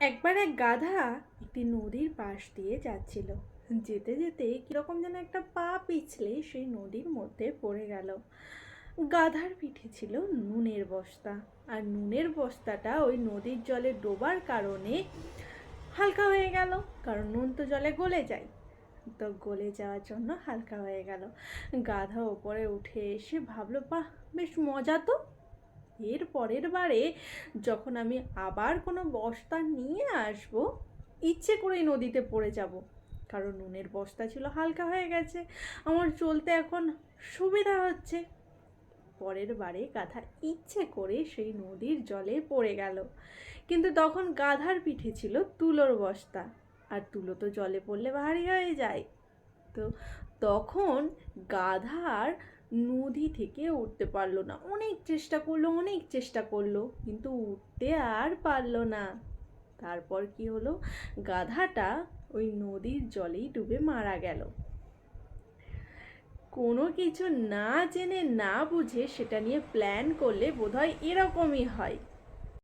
একবার এক গাধা একটি নদীর পাশ দিয়ে যাচ্ছিল। যেতে যেতে কীরকম যেন একটা পা পিছলে সেই নদীর মধ্যে পড়ে গেল। গাধার পিঠে ছিল নুনের বস্তা। আর নুনের বস্তাটা ওই নদীর জলে ডোবার কারণে হালকা হয়ে গেল, কারণ নুন তো জলে গলে যায়। তো গলে যাওয়ার জন্য হালকা হয়ে গেল। গাধা ওপরে উঠে এসে ভাবলো, বাহ, বেশ মজা তো। এর পরের বারে যখন আমি আবার কোনো বস্তা নিয়ে আসব, ইচ্ছে করেই নদীতে পড়ে যাব। কারণ নুনের বস্তা ছিল হালকা হয়ে গেছে। আমার চলতে এখন সুবিধা হচ্ছে। পরের বারে গাধা ইচ্ছে করে সেই নদীর জলে পড়ে গেল। কিন্তু তখন গাধার পিঠে ছিল তুলোর বস্তা। আর তুলো তো জলে পড়লে ভারী হয়ে যায়। তো তখন গাধার নদী থেকে উঠতে পারল না। অনেক চেষ্টা করল, অনেক চেষ্টা করল, কিন্তু উঠতে আর পারল না। তারপর কি হলো? গাধাটা ওই নদীর জলেই ডুবে মারা গেল। কোনো কিছু না জেনে না বুঝে সেটা নিয়ে প্ল্যান করলে বোধহয় এরকমই হয়।